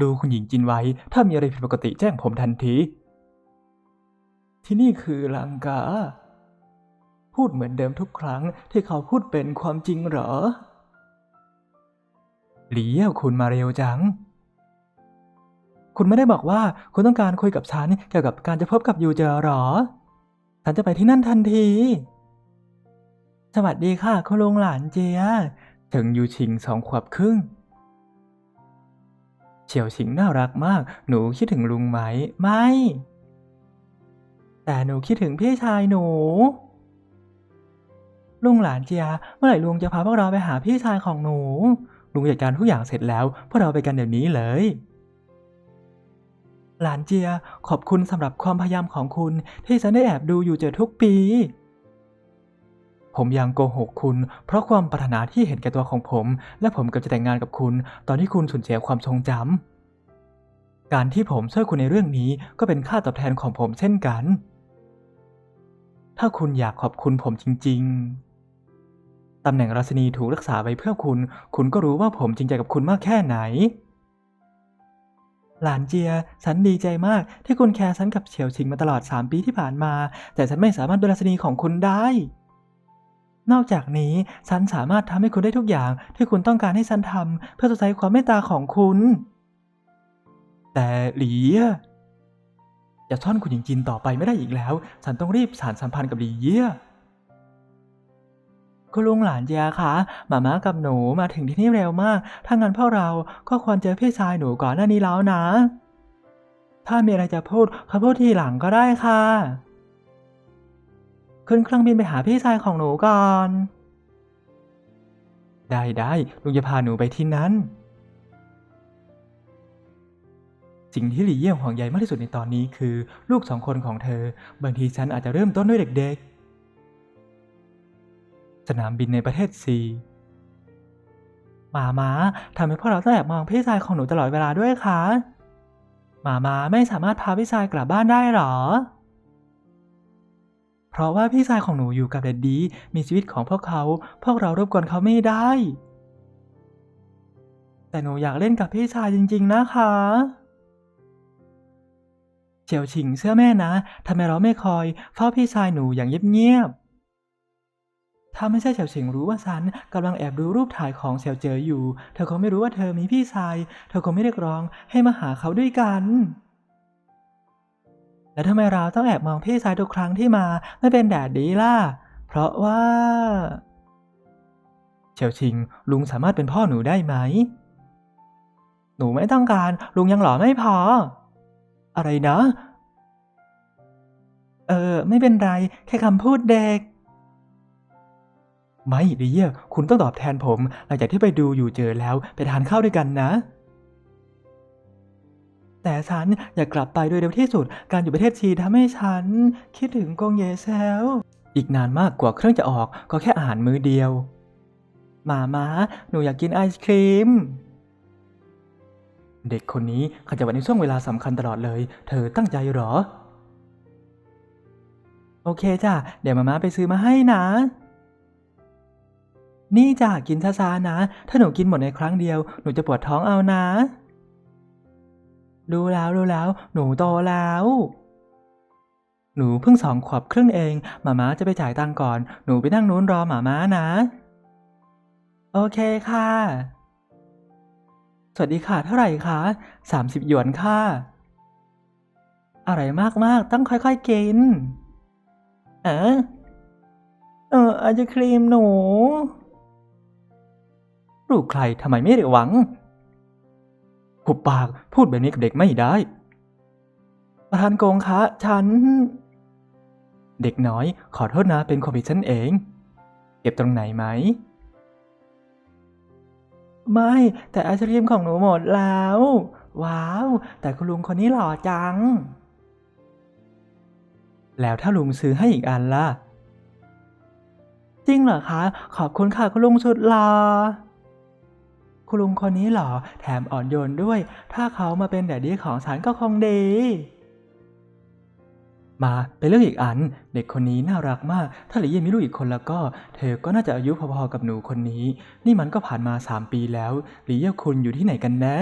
ดูคุณหญิงจินไว้ ถ้ามีอะไรผิดปกติแจ้งผมทันที ที่นี่คือลังกา พูดเหมือนเดิมทุกครั้งที่เขาพูดเป็นความจริงเหรอ หลีเย่คุณมาเร็วจัง คุณไม่ได้บอกว่าคุณต้องการคุยกับฉันเกี่ยวกับการจะพบกับยูเจอหรอ ฉันจะไปที่นั่นทันที สวัสดีค่ะคุณลุงหลานเจียถึงยูชิงสองขวบครึ่ง เฉียวชิงน่ารักมาก หนูคิดถึงลุงไหม ไม่ แต่หนูคิดถึงพี่ชายหนู ลุงหลานเจีย เมื่อไหร่ลุงจะพาพวกเราไปหาพี่ชายของหนู ลุงจัดการทุกอย่างเสร็จแล้ว พวกเราไปกันเดี๋ยวนี้เลย หลานเจีย ขอบคุณสำหรับความพยายามของคุณที่ฉันได้แอบดูอยู่เจอทุกปี ผมยังโกหกคุณ เพราะความปรารถนาที่เห็นแก่ตัวของผม และผมก็จะแต่งงานกับคุณ ตอนที่คุณสูญเสียความทรงจำการที่ผมช่วยคุณในเรื่องนี้ก็เป็นค่าตอบแทนของผมเช่นกัน ถ้าคุณอยากขอบคุณผมจริง ๆตำแหน่งราชินีถูกรักษาไว้เพื่อคุณ คุณก็รู้ว่าผมจริงใจกับคุณมากแค่ไหนหลานเจีย ฉันดีใจมากที่คุณแคร์ฉันกับเฉียวชิงมาตลอด 3 ปีที่ผ่านมา แต่ฉันไม่สามารถเป็นราชนีของคุณได้ นอกจากนี้ฉันสามารถทำให้คุณได้ทุกอย่างที่คุณต้องการให้ฉันทำเพื่อทดใช้ความเมตตาของคุณ แต่หลีเย่จะซ่อนคุณหญิงจินต่อไปไม่ได้อีกแล้ว ฉันต้องรีบสานสัมพันธ์กับหลีเย่คุณลุงหลานเจียคะหมาม้ากับหนูมาถึงที่นี่เร็วมาก ถ้างั้นพวกเราก็ควรเจอพี่ชายหนูก่อนหน้านี้แล้วนะ ถ้ามีอะไรจะพูดเขาพูดทีหลังก็ได้ค่ะ ขึ้นเครื่องบินไปหาพี่ชายของหนูก่อน ได้ได้ลุงจะพาหนูไปที่นั้น สิ่งที่หลี่เยี่ยมห่วงใยมากที่สุดในตอนนี้คือ ลูกสองคนของเธอ บางทีฉันอาจจะเริ่มต้นด้วยเด็กๆ สนามบินในประเทศซีหมาม้าทำให้พวกเราต้องแอบมองพี่ชายของหนูตลอดเวลาด้วยคะหมาม้าไม่สามารถพาพี่ชายกลับบ้านได้หรอ เพราะว่าพี่ชายของหนูอยู่กับเดดดี้มีชีวิตของพวกเขา พวกเรารบกวนเขาไม่ได้ แต่หนูอยากเล่นกับพี่ชายจริง ๆ นะคะ เฉียวฉิงเชื่อแม่นะทำไมเราไม่คอยเฝ้าพี่ชายหนูอย่างเงียบๆถ้าไม่ใช่เฉียวฉิงรู้ว่าฉันกำลังแอบดูรูปถ่ายของเฉียวเจออยู่ เธอคงไม่รู้ว่าเธอมีพี่ชาย เธอคงไม่เรียกร้องให้มาหาเขาด้วยกัน แล้วทำไมเราต้องแอบมองพี่ชายทุกครั้งที่มาไม่เป็นแดดดีล่ะ เพราะว่า เฉียวชิง ลุงสามารถเป็นพ่อหนูได้ไหม หนูไม่ต้องการลุงยังหล่อไม่พอ อะไรนะ เออ ไม่เป็นไร แค่คำพูดเด็ก ไม่ดีเยี่ยคุณต้องตอบแทนผม หลังจากที่ไปดูอยู่เจอแล้วไปทานข้าวด้วยกันนะ แต่ฉันอยากกลับไปโดยเร็วที่สุด การอยู่ประเทศจีนทำให้ฉัน คิดถึงกงเยเซลอีกนานมากกว่าเครื่องจะออกก็แค่อาหารมื้อเดียว มาม้าหนูอยากกินไอศครีม เด็กคนนี้ขจัดวันในช่วงเวลาสำคัญตลอดเลย เธอตั้งใจหรอ โอเคจ้ะ เดี๋ยวมามาไปซื้อมาให้นะ นี่จ้ะกินช้าๆนะ ถ้าหนูกินหมดในครั้งเดียว หนูจะปวดท้องเอานะ รู้แล้วรู้แล้ว หนูโตแล้ว หนูเพิ่งสองขวบครึ่งเองหมาม้าจะไปจ่ายตังก่อน หนูไปนั่งนู้นรอหมาม้านะ โอเคค่ะ สวัสดีค่ะเท่าไหร่คะสามสิบหยวนค่ะอร่อยมากๆ ต้องค่อยๆกิน เออเออไอศครีมหนู ลูกใครทำไมไม่ระวัง หุบปาก พูดแบบนี้กับเด็กไม่ได้ ประธานโกงคะ ฉัน เด็กน้อย ขอโทษนะเป็นความผิดฉันเอง เก็บตรงไหนไหม ไม่ แต่ไอศครีมของหนูหมดแล้ว ว้าว แต่คุณลุงคนนี้หล่อจัง แล้วถ้าลุงซื้อให้อีกอันล่ะ จริงเหรอคะ ขอบคุณค่ะคุณลุงสุดหล่อ คุณลุงคนนี้หล่อแถมอ่อนโยนด้วย ถ้าเขามาเป็นแดดดี้ของฉันก็คงดี มาไปเรื่องอีกอัน เด็กคนนี้น่ารักมาก ถ้าหลี่เย่มีลูกอีกคนแล้วก็ เธอก็น่าจะอายุพอๆกับหนูคนนี้ นี่มันก็ผ่านมาสามปีแล้ว หลี่เย่คุณอยู่ที่ไหนกันแน่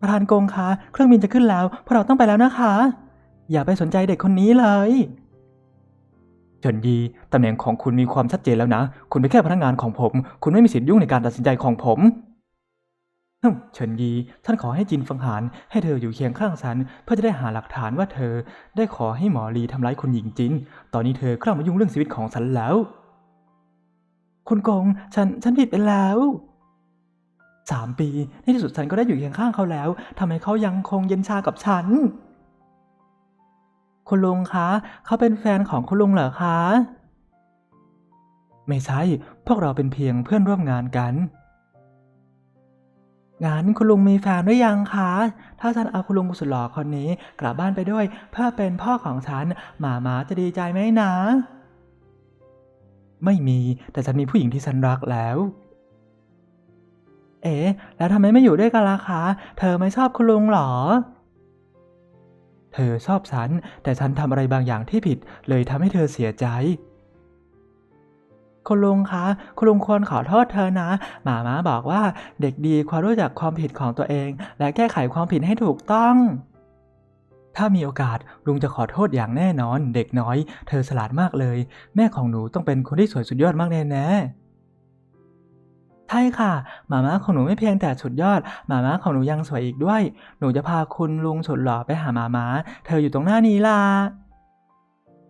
ประธานกงคะ เครื่องบินจะขึ้นแล้ว พวกเราต้องไปแล้วนะคะ อย่าไปสนใจเด็กคนนี้เลย เฉินยีตำแหน่งของคุณมีความชัดเจนแล้วนะ คุณเป็นแค่พนักงานของผม คุณไม่มีสิทธิ์ยุ่งในการตัดสินใจของผมฮึมเฉินยีท่านขอให้จินฟังหานให้เธออยู่เคียงข้างฉัน เพื่อจะได้หาหลักฐานว่าเธอ ได้ขอให้หมอลีทำร้ายคุณหญิงจิน ตอนนี้เธอกล้ามายุ่งเรื่องชีวิตของฉันแล้ว คุณกง ฉัน ฉันผิดไปแล้วสามปี ในที่สุดฉันก็ได้อยู่เคียงข้างเขาแล้วทำไมเขายังคงเย็นชากับฉัน คุณลุงคะ เขาเป็นแฟนของคุณลุงเหรอคะ ไม่ใช่ พวกเราเป็นเพียงเพื่อนร่วมงานกัน งั้นคุณลุงมีแฟนหรือยังคะ ถ้าฉันเอาคุณลุงสุดหล่อคนนี้กลับบ้านไปด้วย เพื่อเป็นพ่อของฉัน หมาหมาจะดีใจไหมนะ ไม่มี แต่ฉันมีผู้หญิงที่ฉันรักแล้ว เอ๊ะแล้วทำไมไม่อยู่ด้วยกันล่ะคะ เธอไม่ชอบคุณลุงหรอ เธอชอบฉัน แต่ฉันทำอะไรบางอย่างที่ผิด เลยทำให้เธอเสียใจคุณลุงคะ คุณลุงควรขอโทษเธอนะ หมาม้าบอกว่าเด็กดีควรรู้จักความผิดของตัวเอง และแก้ไขความผิดให้ถูกต้อง ถ้ามีโอกาสลุงจะขอโทษอย่างแน่นอน เด็กน้อย เธอฉลาดมากเลย แม่ของหนูต้องเป็นคนที่สวยสุดยอดมากแน่ๆ ใช่ค่ะ หมาม้าของหนูไม่เพียงแต่สุดยอด หมาม้าของหนูยังสวยอีกด้วย หนูจะพาคุณลุงสุดหล่อไปหาหมาม้า เธออยู่ตรงหน้านี้ล่ะ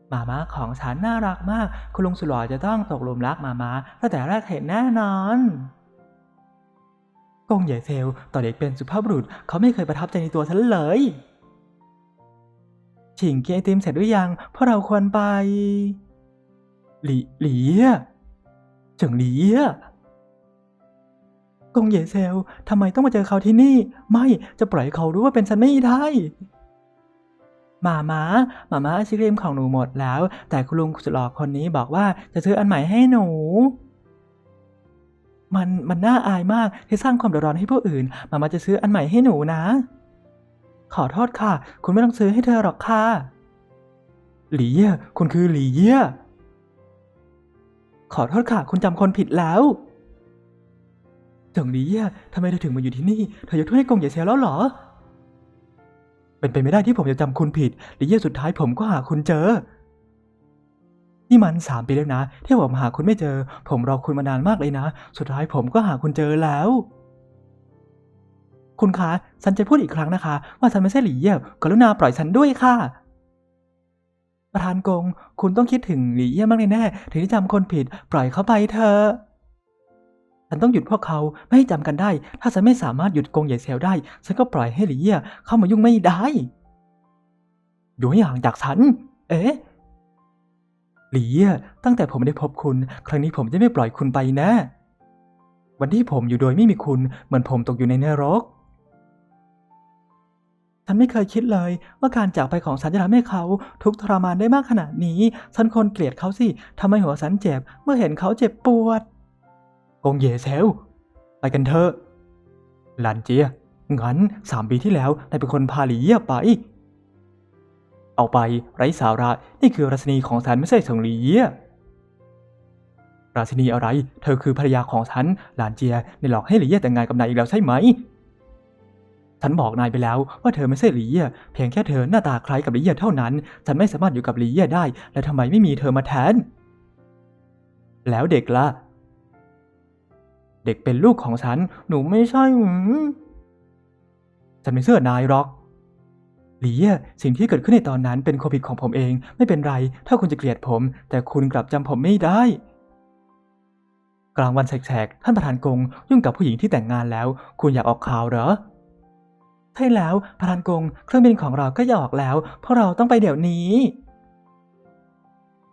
หมาม้าของฉันน่ารักมาก คุณลุงสุดหล่อจะต้องตกหลุมรักหมาม้าตั้งแต่แรกเห็นแน่นอนกงใหญ่เซลตอนเด็กเป็นสุภาพบุรุษเขาไม่เคยประทับใจในตัวฉันเลยฉิงกินไอติมเสร็จหรือยังเพราะเราควรไป หลีหลีเฉิงหลีอะ กงเย่เซลทำไมต้องมาเจอเขาที่นี่ ไม่จะปล่อยเขารู้ว่าเป็นฉันไม่ได้หมาม้าหมาม้าไอศครีมของหนูหมดแล้ว แต่คุณลุงสุดหล่อคนนี้บอกว่าจะซื้ออันใหม่ให้หนู มันมันน่าอายมากที่สร้างความเดือดร้อนให้ผู้อื่นหมาม้าจะซื้ออันใหม่ให้หนูนะ ขอโทษค่ะ คุณไม่ต้องซื้อให้เธอหรอกค่ะ หลีเย่คุณคือหลีเย่ขอโทษค่ะ คุณจำคนผิดแล้ว จงหลีเย่ทำไมเธอถึงมาอยู่ที่นี่ เธอยกโทษให้กงเหย่เซียแล้วเหรอ เป็นไปไม่ได้ที่ผมจะจำคุณผิดหลีเย่สุดท้ายผมก็หาคุณเจอ นี่มันสามปีแล้วนะ ที่ผมหาคุณไม่เจอ ผมรอคุณมานานมากเลยนะ สุดท้ายผมก็หาคุณเจอแล้ว คุณคะ ฉันจะพูดอีกครั้งนะคะ ว่าฉันไม่ใช่หลี่เย่กรุณาปล่อยฉันด้วยค่ะประธานกง คุณต้องคิดถึงหลี่เย่มากแน่ๆถึงจำคนผิด ปล่อยเขาไปเถอะ ฉันต้องหยุดพวกเขาไม่ให้จำกันได้ ถ้าฉันไม่สามารถหยุดกงใหญ่เซลได้ ฉันก็ปล่อยให้หลี่เย่เข้ามายุ่งไม่ได้ อยู่ให้ห่างจากฉัน เอ๊ะหลี่เย่ตั้งแต่ผมได้พบคุณ ครั้งนี้ผมจะไม่ปล่อยคุณไปน่วันที่ผมอยู่โดยไม่มีคุณ เหมือนผมตกอยู่ในนรกฉันไม่เคยคิดเลยว่าการจากไปของฉันจะทำให้เขา ทุกทรมานได้มากขนาดนี้ ฉันคนเกลียดเขาสิทำไมหัวฉันเจ็บ เมื่อเห็นเขาเจ็บปวด กงเย่เซลไปกันเถอะหลานเจียงั้นสามปีที่แล้วนายเป็นคนพาหลีเยี่ยไป เอาไปไร้สาระนี่คือราชินีของฉันไม่ใช่เฉิงหลีเยี่ยราชินีอะไร เธอคือภรรยาของฉัน หลานเจียในหลอกให้หลีเย่แต่งงานกับนายอีกแล้วใช่ไหม ฉันบอกนายไปแล้วว่าเธอไม่ใช่หลีเย่เพียงแค่เธอหน้าตาคล้ายกับหลีเย่เท่านั้น ฉันไม่สามารถอยู่กับหลีเย่ได้ และทำไมไม่มีเธอมาแทน แล้วเด็กล่ะ เด็กเป็นลูกของฉัน หนูไม่ใช่ฉันไม่เชื่อนายหรอกหลีเย่สิ่งที่เกิดขึ้นในตอนนั้นเป็นความผิดของผมเอง ไม่เป็นไร ถ้าคุณจะเกลียดผม แต่คุณกลับจำผมไม่ได้ กลางวันแสกๆ ท่านประธานกงยุ่งกับผู้หญิงที่แต่งงานแล้ว คุณอยากออกข่าวเหรอ ใช่แล้วประธานกง เครื่องบินของเราก็จะออกแล้ว เพราะเราต้องไปเดี๋ยวนี้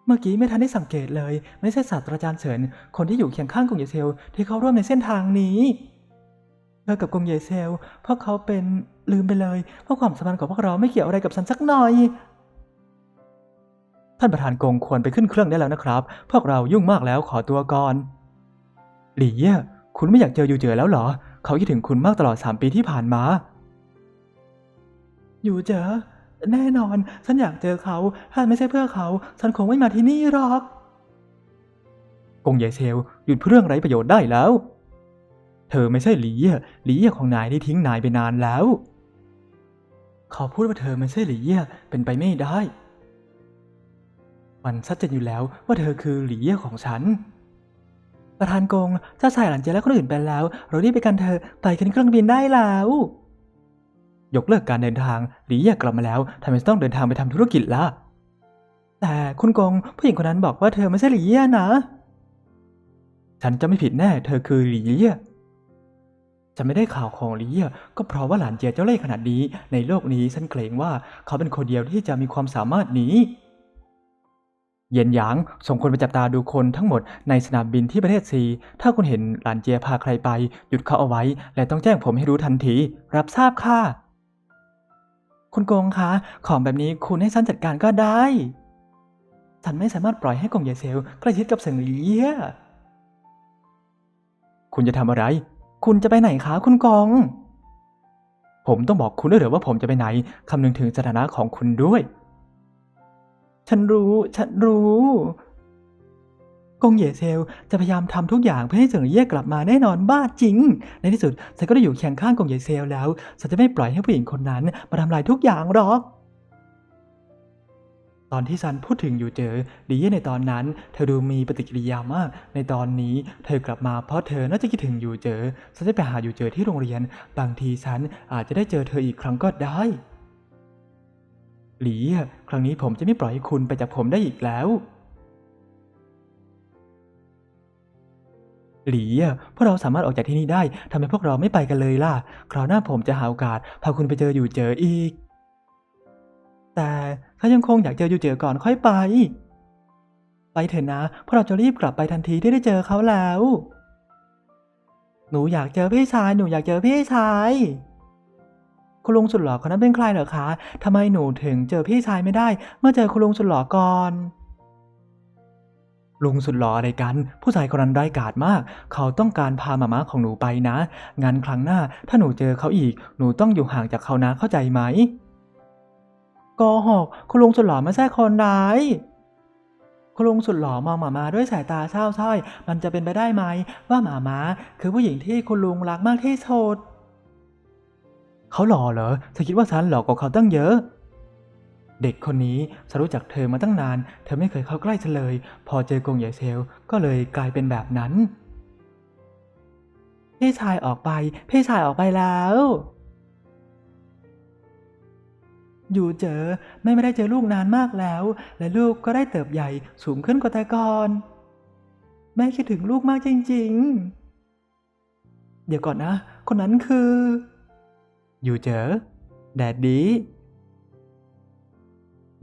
เมื่อกี้ไม่ทันได้สังเกตเลย ไม่ใช่ศาสตราจารย์เฉิน คนที่อยู่เคียงข้างกงเยเซลที่เขาร่วมในเส้นทางนี้เธอกับกงเยเซลเพราะเขาเป็นลืมไปเลยเพราะความสัมพันธ์ของพวกเราไม่เกี่ยวอะไรกับฉันสักหน่อย ท่านประธานกงควรไปขึ้นเครื่องได้แล้วนะครับ พวกเรายุ่งมากแล้วขอตัวก่อนหลี่เย่คุณไม่อยากเจออยู่เจอแล้วเหรอ เขาคิดถึงคุณมากตลอดสามปีที่ผ่านมา อยู่เจอ แน่นอน ฉันอยากเจอเขา ถ้าไม่ใช่เพื่อเขา ฉันคงไม่มาที่นี่หรอก กงเยเซลหยุดเรื่องไร้ประโยชน์ได้แล้ว เธอไม่ใช่หลีเย่หลีเย่ของนายได้ทิ้งนายไปนานแล้ว เขาพูดว่าเธอไม่ใช่หลีเย่เป็นไปไม่ได้ มันชัดเจนอยู่แล้วว่าเธอคือหลีเย่ของฉัน ประธานกงเจ้าชายหลันเจยและคนอื่นไปแล้ว เรารีบไปกันเธอไปขึ้นเครื่องบินได้แล้ว ยกเลิกการเดินทางหลีเย่กลับมาแล้วทำไมต้องเดินทางไปทำธุรกิจล่ะ แต่คุณกงผู้หญิงคนนั้นบอกว่าเธอไม่ใช่หลีเย่นะ ฉันจะไม่ผิดแน่ เธอคือหลีเย่จะไม่ได้ข่าวของหลีเย่ก็เพราะว่าหลานเจียเจ้าเล่ห์ขนาดนี้ ในโลกนี้ฉันเกรงว่าเขาเป็นคนเดียวที่จะมีความสามารถนี้ เย็นหยางส่งคนไปจับตาดูคนทั้งหมดในสนามบินที่ประเทศซีถ้าคุณเห็นหลานเจียพาใครไป หยุดเขาเอาไว้ และต้องแจ้งผมให้รู้ทันที รับทราบค่ะ คุณโกงคะ ของแบบนี้คุณให้ฉันจัดการก็ได้ ฉันไม่สามารถปล่อยให้กงเยเซลใกล้ชิดกับเสิงหลีเย่คุณจะทำอะไร คุณจะไปไหนคะ คุณกองผมต้องบอกคุณด้วยเหรอว่าผมจะไปไหนคำนึงถึงสถานะของคุณด้วย ฉันรู้ ฉันรู้ กงเหยเซลจะพยายามทำทุกอย่างเพื่อให้เสิงเย่กลับมาแน่นอนบ้าจริง ในที่สุดฉันก็ได้อยู่เคียงข้างกงเหยเซลแล้วฉันจะไม่ปล่อยให้ผู้หญิงคนนั้นมาทำลายทุกอย่างหรอก ตอนที่ซันพูดถึงอยู่เจอดีเย่ในตอนนั้น เธอดูมีปฏิกิริยามาก ในตอนนี้เธอกลับมาเพราะเธอน่าจะคิดถึงอยู่เจอฉันจะไปหาอยู่เจอที่โรงเรียน บางทีฉันอาจจะได้เจอเธออีกครั้งก็ได้หลีครั้งนี้ผมจะไม่ปล่อยให้คุณไปจากผมได้อีกแล้ว หลีอะพวกเราสามารถออกจากที่นี่ได้ทำไมพวกเราไม่ไปกันเลยล่ะ คราวหน้าผมจะหาโอกาสพาคุณไปเจออยู่เจออีก แต่ถ้ายังคงอยากเจออยู่เจอก่อนค่อยไป ไปเถอะนะพราะเราจะรีบกลับไปทันทีที่ได้เจอเขาแล้ว หนูอยากเจอพี่ชายหนูอยากเจอพี่ชายคุณลุงสุดหล่อคนนั้นเป็นใครเหรอคะทำไมหนูถึงเจอพี่ชายไม่ได้ เมื่อเจอคุณลุงสุดหล่อก่อน ลุงสุดหล่ออะไรกัน ผู้ชายคนนั้นร้กาจมาก เขาต้องการพาหมาม้าของหนูไปนะ งั้นครั้งหน้าถ้าหนูเจอเขาอีก หนูต้องอยู่ห่างจากเขานะเข้าใจไหมโกหกคุณลุงสุดหล่อไม่ใช่คนร้ายคุณลุงสุดหล่อมองหมาม้าด้วยสายตาเศร้าสร้อย มันจะเป็นไปได้ไหม ว่าหมาม้าคือผู้หญิงที่คุณลุงรักมากที่สุดเขาหล่อเหรอเธอคิดว่าฉันหล่อกว่าเขาตั้งเยอะ เด็กคนนี้ฉันรู้จักเธอมาตั้งนาน เธอไม่เคยเข้าใกล้ฉันเลย พอเจอกงเหยเซลก็เลยกลายเป็นแบบนั้น พี่ชายออกไป พี่ชายออกไปแล้วอยู่เจอแม่ไม่ได้เจอลูกนานมากแล้ว และลูกก็ได้เติบใหญ่สูงขึ้นกว่าแต่ก่อนแม่คิดถึงลูกมากจริง ๆ เดี๋ยวก่อนนะ คนนั้นคือ อยู่เจอ แดดดี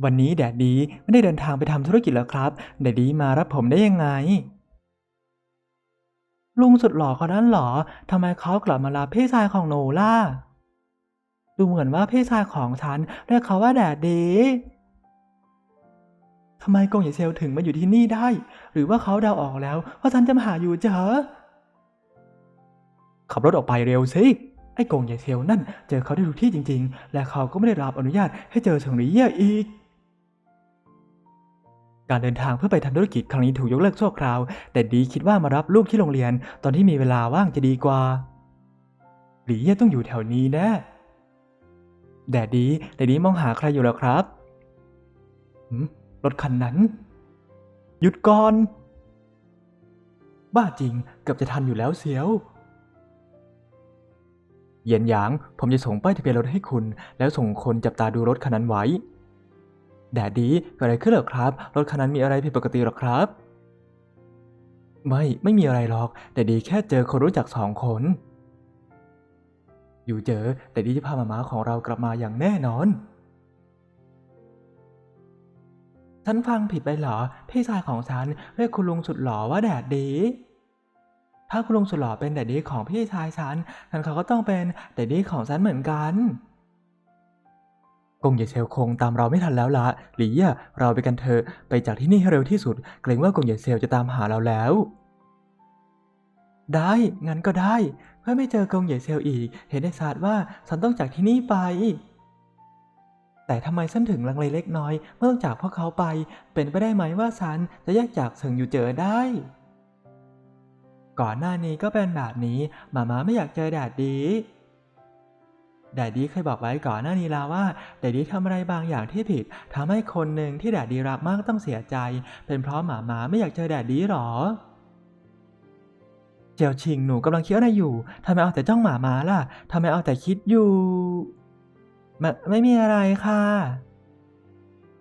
วันนี้แดดดีไม่ได้เดินทางไปทำธุรกิจแล้วครับ แดดดีมารับผมได้ยังไง ลุงสุดหล่อคนนั้นหรอทำไมเขากลับมารับพี่ชายของหนูล่ะดูเหมือนว่าพี่ชายของฉันเรียกเขาว่าแดดดีทำไมกงหยเซลถึงมาอยู่ที่นี่ได้ หรือว่าเขาเดาออกแล้วว่าฉันจะมาหาอยู่เจอขับรถออกไปเร็วสิไอ้กงเหยเซลนั่นเจอเขาได้ทุกที่จริง ๆ และเขาก็ไม่ได้รับอนุญาตให้เจอเฉิงหลีเย่อีก การเดินทางเพื่อไปทำธุรกิจครั้งนี้ถูกยกเลิกชั่วคราว แต่ดีคิดว่ามารับลูกที่โรงเรียน ตอนที่มีเวลาว่างจะดีกว่า หลีเย่ต้องอยู่แถวนี้แน่แดดดีแดดดีมองหาใครอยู่แล้วครับรถคันนั้น หยุดก่อน บ้าจริงเกือบจะทันอยู่แล้วเสียว เย็นหยาง ผมจะส่งป้ายทะเบียนรถให้คุณ แล้วส่งคนจับตาดูรถคันนั้นไว้ แดดดีเกิดอะไรขึ้นหรอครับ รถคันนั้นมีอะไรผิดปกติหรอครับ ไม่ไม่มีอะไรหรอก แต่ดีแค่เจอคนรู้จักสองคน อยู่เจอแต่ดีจะพามาม้าของเรากลับมาอย่างแน่นอนฉันฟังผิดไปเหรอ พี่ชายของฉันเรียกคุณลุงสุดหล่อว่าแดดดี ถ้าคุณลุงสุดหล่อเป็นแดดดี้ของพี่ชายฉันงั้นเขาก็ต้องเป็นแดดดี้ของฉันเหมือนกัน กงเหยเซลคงตามเราไม่ทันแล้วละหลีอะเราไปกันเถอะไปจากที่นี่ให้เร็วที่สุด เกรงว่ากงเหยเซลจะตามหาเราแล้ว ได้งั้นก็ได้ เพื่อไม่เจอกงเหยเซลอีก เห็นได้ชัดว่าฉันต้องจากที่นี่ไป แต่ทำไมฉันถึงลังเลเล็กน้อยเมื่อต้องจากพวกเขาไป เป็นไปได้ไหมว่าฉันจะแยกจากเฉิงอยู่เจอได้ก่อนหน้านี้ก็เป็นแบบนี้หมาม้าไม่อยากเจอแดดดี แดดดีเคยบอกไว้ก่อนหน้านี้แล้วว่าแดดดีทำอะไรบางอย่างที่ผิดทำให้คนหนึ่งที่แดดดีรักมากต้องเสียใจ เป็นเพราะหมาม้าไม่อยากเจอแดดดีหรอเจียวชิงหนูกำลังคิดอะไรอยู่ทำไมเอาแต่จ้องหมาหมาล่ะทำไมเอาแต่คิดอยู่ไม่ไม่มีอะไรค่ะ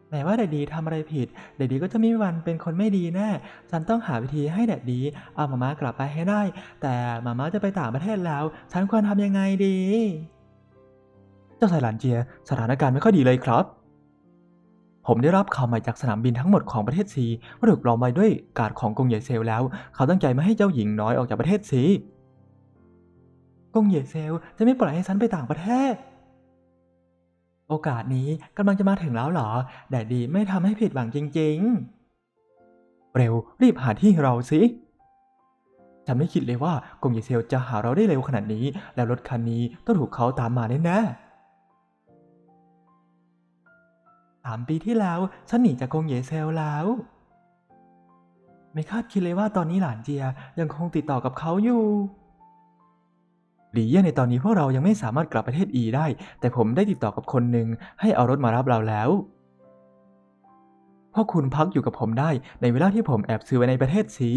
แม้ว่าแดดดีทำอะไรผิดแดดดีก็จะมีวันเป็นคนไม่ดีแน่ฉันต้องหาวิธีให้แดดดี เอาหมามากลับไปให้ได้ แต่หมามาจะไปต่างประเทศแล้ว ฉันควรทำยังไงดี เจ้าสายหลานเจียสถานการณ์ไม่ค่อยดีเลยครับ ผมได้รับข่าวใหม่จากสนามบินทั้งหมดของประเทศซีว่าถูกล้อมไว้ด้วยการดของกงเหยเซลแล้ว เขาตั้งใจไม่ให้เจ้าหญิงน้อยออกจากประเทศซีกงเหยเซลจะไม่ปล่อยให้ฉันไปต่างประเทศ โอกาสนี้กำลังจะมาถึงแล้วเหรอแดดดีไม่ทำให้ผิดหวังจริง ๆ เร็วรีบหาที่เราสิฉันไม่คิดเลยว่ากงเยเซลจะหาเราได้เร็วขนาดนี้ แล้วรถคันนี้ต้องถูกเขาตามมาแน่ๆ สามปีที่แล้วฉันหนีจากกงเยเซลแล้ว ไม่คาดคิดเลยว่าตอนนี้หลานเจียยังคงติดต่อกับเขาอยู่หลีเย่ในตอนนี้พวกเรายังไม่สามารถกลับประเทศอีได้ แต่ผมได้ติดต่อกับคนหนึ่งให้เอารถมารับเราแล้วพวกคุณพักอยู่กับผมได้ในเวลาที่ผมแอบซื้อไว้ในประเทศสี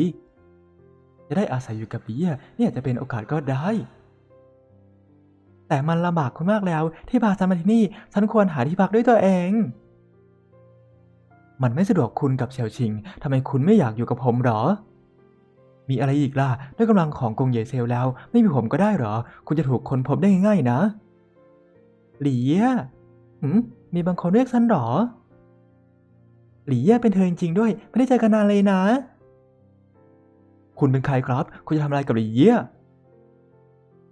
จะได้อาศัยอยู่กับหลีเย่เนี่ยจะเป็นโอกาสก็ได้แต่มันลำบากคุณมากแล้ว ที่พาฉันมาที่นี่ ฉันควรหาที่พักด้วยตัวเอง มันไม่สะดวกคุณกับเฉียวชิงทำไมคุณไม่อยากอยู่กับผมหรอ มีอะไรอีกล่ะด้วยกำลังของกงเหยเซลแล้ว ไม่มีผมก็ได้หรอ คุณจะถูกคนพบได้ง่ายๆนะ หลีเย่หืมมีบางคนเรียกฉันหรอ หลีเย่เป็นเธอจริงๆด้วย ไม่ได้เจอกันนานเลยนะ คุณเป็นใครครับ คุณจะทำอะไรกับหลีเย่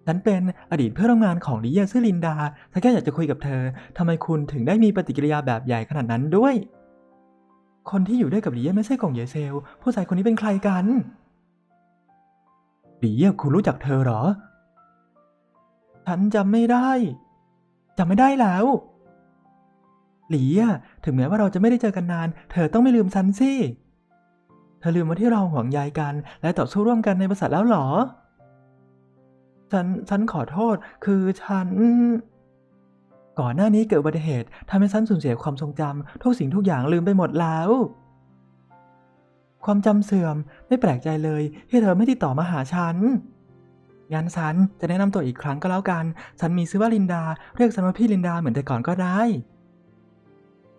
ฉันเป็นอดีตเพื่อนร่วมงานของลิเยซื่อลินดาฉันแค่อยากจะคุยกับเธอ ทำไมคุณถึงได้มีปฏิกิริยาแบบใหญ่ขนาดนั้นด้วย คนที่อยู่ด้วยกับลิเย่ไม่ใช่กงเยเซล ผู้ชายคนนี้เป็นใครกันลิเย่คุณรู้จักเธอเหรอ ฉันจำไม่ได้จำไม่ได้แล้ว หลีอะถึงแม้ว่าเราจะไม่ได้เจอกันนาน เธอต้องไม่ลืมฉันสิ เธอลืมว่าที่เราห่วงใยกัน และต่อสู้ร่วมกันในบริษัทแล้วเหรอ ฉัน ฉันขอโทษ คือฉัน ก่อนหน้านี้เกิดอุบัติเหตุทำให้ฉันสูญเสียความทรงจำทุกสิ่งทุกอย่างลืมไปหมดแล้ว ความจำเสื่อมไม่แปลกใจเลยที่เธอไม่ติดต่อมาหาฉันงั้นฉันจะแนะนำตัวอีกครั้งก็แล้วกัน ฉันมีชื่อว่าลินดา เรียกฉันว่าพี่ลินดาเหมือนแต่ก่อนก็ได้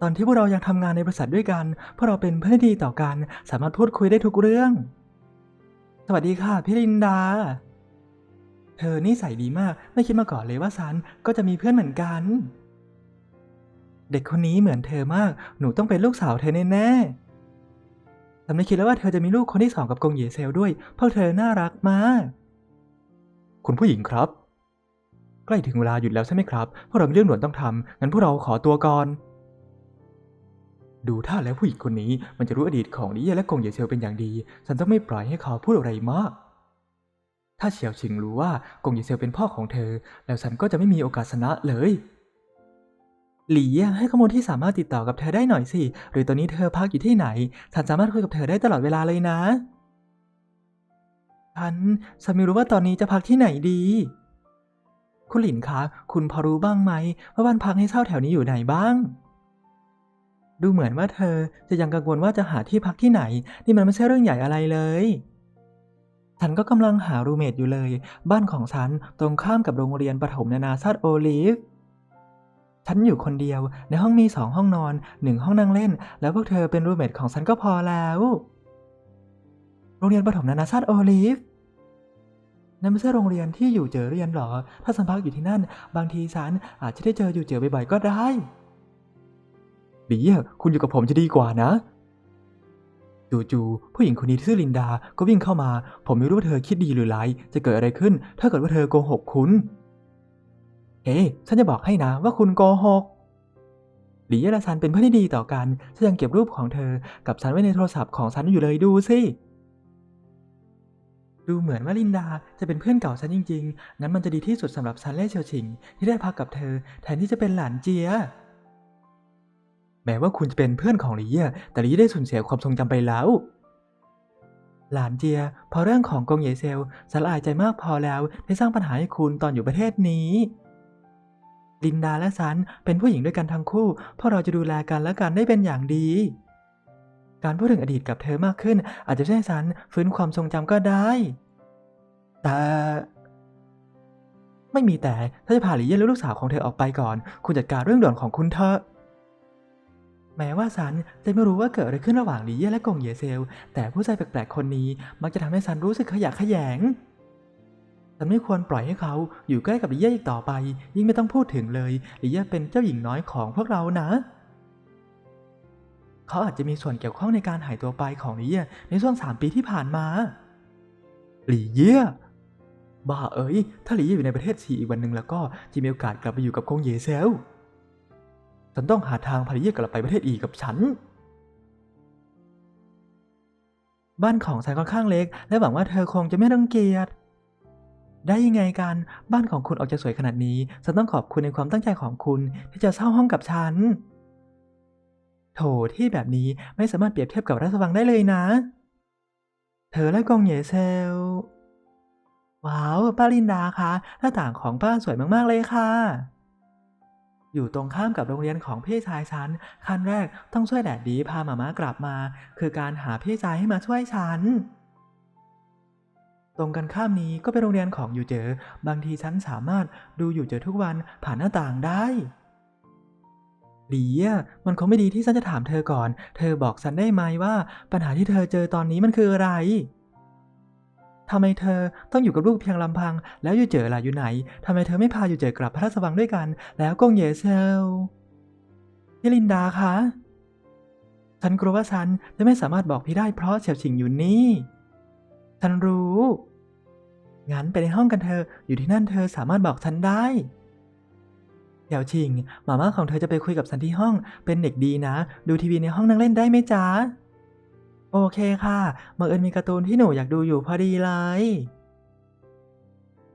ตอนที่พวกเรายังทำงานในบริษัทด้วยกัน พวกเราเป็นเพื่อนที่ดีต่อกัน สามารถพูดคุยได้ทุกเรื่อง สวัสดีค่ะพี่ลินดา เธอนิสัยดีมาก ไม่คิดมาก่อนเลยว่าซันก็จะมีเพื่อนเหมือนกัน เด็กคนนี้เหมือนเธอมาก หนูต้องเป็นลูกสาวเธอแน่ๆฉันไม่คิดแล้วว่าเธอจะมีลูกคนที่สองกับกงเหยเซลด้วย เพราะเธอน่ารักมาก คุณผู้หญิงครับ ใกล้ถึงเวลาหยุดแล้วใช่ไหมครับ พวกเรามีเรื่องด่วนต้องทำงั้นพวกเราขอตัวก่อน ดูท่าแล้วผู้หญิงคนนี้มันจะรู้อดีตของลิเย่และกงเหยเซลเป็นอย่างดี ฉันต้องไม่ปล่อยให้เขาพูดอะไรมาก ถ้าเฉียวชิงรู้ว่ากงหยีเซลเป็นพ่อของเธอ แล้วฉันก็จะไม่มีโอกาสชนะเลย หลีอะให้ข้อมูลที่สามารถติดต่อกับเธอได้หน่อยสิ หรือตอนนี้เธอพักอยู่ที่ไหน ฉันสามารถคุยกับเธอได้ตลอดเวลาเลยนะ ฉันฉันไม่รู้ว่าตอนนี้จะพักที่ไหนดี คุณหลินคะ คุณพอรู้บ้างไหมว่าบ้านพักให้เช่าแถวนี้อยู่ไหนบ้างดูเหมือนว่าเธอจะยังกังวลว่าจะหาที่พักที่ไหน นี่มันไม่ใช่เรื่องใหญ่อะไรเลย ฉันก็กำลังหารูเมทอยู่เลย บ้านของฉันตรงข้ามกับโรงเรียนประถมนานาชาติโอลิฟฉันอยู่คนเดียว ในห้องมีสองห้องนอนหนึ่งห้องนั่งเล่น แล้วพวกเธอเป็นรูเมทของฉันก็พอแล้ว โรงเรียนประถมนานาชาติโอลิฟนั่นไม่ใช่โรงเรียนที่อยู่เจอเรียนหรอ ถ้าฉันพักอยู่ที่นั่น บางทีฉันอาจจะได้เจออยู่เจอบ่อยๆก็ได้ ดีอะคุณอยู่กับผมจะดีกว่านะ จู่ๆผู้หญิงคนนี้ที่ชื่อลินดาก็วิ่งเข้ามา ผมไม่รู้ว่าเธอคิดดีหรือร้าย จะเกิดอะไรขึ้น ถ้าเกิดว่าเธอโกหกคุณเฮ้ฉันจะบอกให้นะว่าคุณโกหกหลีเยและฉันเป็นเพื่อนที่ดีต่อกัน ฉันยังเก็บรูปของเธอ กับฉันไว้ในโทรศัพท์ของฉันอยู่เลยดูสิ ดูเหมือนว่าลินดาจะเป็นเพื่อนเก่าฉันจริง ๆ งั้นมันจะดีที่สุดสำหรับฉันและเชียวชิง ที่ได้พักกับเธอ แทนที่จะเป็นหลานเจีย แม้ว่าคุณจะเป็นเพื่อนของลีเย่แต่ลีเย่ได้สูญเสียความทรงจำไปแล้ว หลานเจีย พอเรื่องของกงเยเซลฉันลายใจมากพอแล้วที่สร้างปัญหาให้คุณตอนอยู่ประเทศนี้ลินดาและฉันเป็นผู้หญิงด้วยกันทั้งคู่เพราะเราจะดูแลกันและกันได้เป็นอย่างดี การพูดถึงอดีตกับเธอมากขึ้น อาจจะช่วยให้ฉันฟื้นความทรงจำก็ได้ แต่ไม่มีแต่ถ้าจะพาหลีเย่และลูกสาวของเธอออกไปก่อน คุณจัดการเรื่องด่วนของคุณเถอะ แม้ว่าฉันจะไม่รู้ว่าเกิดอะไรขึ้นระหว่างหลีเย่และกงเยเซล แต่ผู้ชายแปลกๆคนนี้มักจะทำให้ฉันรู้สึกขยะแขยงฉันไม่ควรปล่อยให้เขาอยู่ใกล้กับหลีเย่อีกต่อไป ยิ่งไม่ต้องพูดถึงเลยหลีเย่เป็นเจ้าหญิงน้อยของพวกเรานะ เขาอาจจะมีส่วนเกี่ยวข้องในการหายตัวไปของหลีเย่ในช่วงสามปีที่ผ่านมาหลีเย่บ้าเอ๋ยถ้าหลีเย่อยู่ในประเทศชีอีกวันหนึ่งแล้วก็จะมีโอกาสกลับไปอยู่กับกงเยเซล ฉันต้องหาทางพาหลีเย่กลับไปประเทศอีกับฉัน บ้านของฉันค่อนข้างเล็ก และหวังว่าเธอคงจะไม่รังเกียจ ได้ยังไงกัน บ้านของคุณออกจะสวยขนาดนี้ ฉันต้องขอบคุณในความตั้งใจของคุณที่จะเช่าห้องกับฉัน โถที่แบบนี้ไม่สามารถเปรียบเทียบกับราชวังได้เลยนะ เธอและกองเหยเซลว้าวป้าลินดาคะหน้าต่างของป้าสวยมากๆเลยค่ะ อยู่ตรงข้ามกับโรงเรียนของพี่ชายฉัน ขั้นแรกต้องช่วยแดดดีพาหมาม้ากลับมา คือการหาพี่ชายให้มาช่วยฉัน ตรงกันข้ามนี้ก็เป็นโรงเรียนของอยู่เจอ บางทีฉันสามารถดูอยู่เจอทุกวันผ่านหน้าต่างได้หลีอะมันคงไม่ดีที่ฉันจะถามเธอก่อน เธอบอกฉันได้ไหมว่า ปัญหาที่เธอเจอตอนนี้มันคืออะไร ทำไมเธอต้องอยู่กับลูกเพียงลำพัง แล้วอยู่เจอล่ะอยู่ไหนทำไมเธอไม่พาอยู่เจอกลับพระราชวังด้วยกัน แล้วกงเยเซลพี่ลินดาคะฉันกลัวว่าฉันจะไม่สามารถบอกพี่ได้เพราะเฉียวฉิงอยู่นี่ ฉันรู้ งั้นไปในห้องกันเธอะอยู่ที่นั่นเธอสามารถบอกฉันได้เดี๋ยวชิงหมาม่าของเธอจะไปคุยกับฉันที่ห้อง เป็นเด็กดีนะ ดูทีวีในห้องนั่งเล่นได้ไหมจ๊ะ โอเคค่ะบังเอิญมีการ์ตูนที่หนูอยากดูอยู่พอดีเลย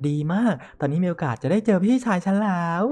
ดีมาก ตอนนี้มีโอกาสจะได้เจอพี่ชายฉันแล้ว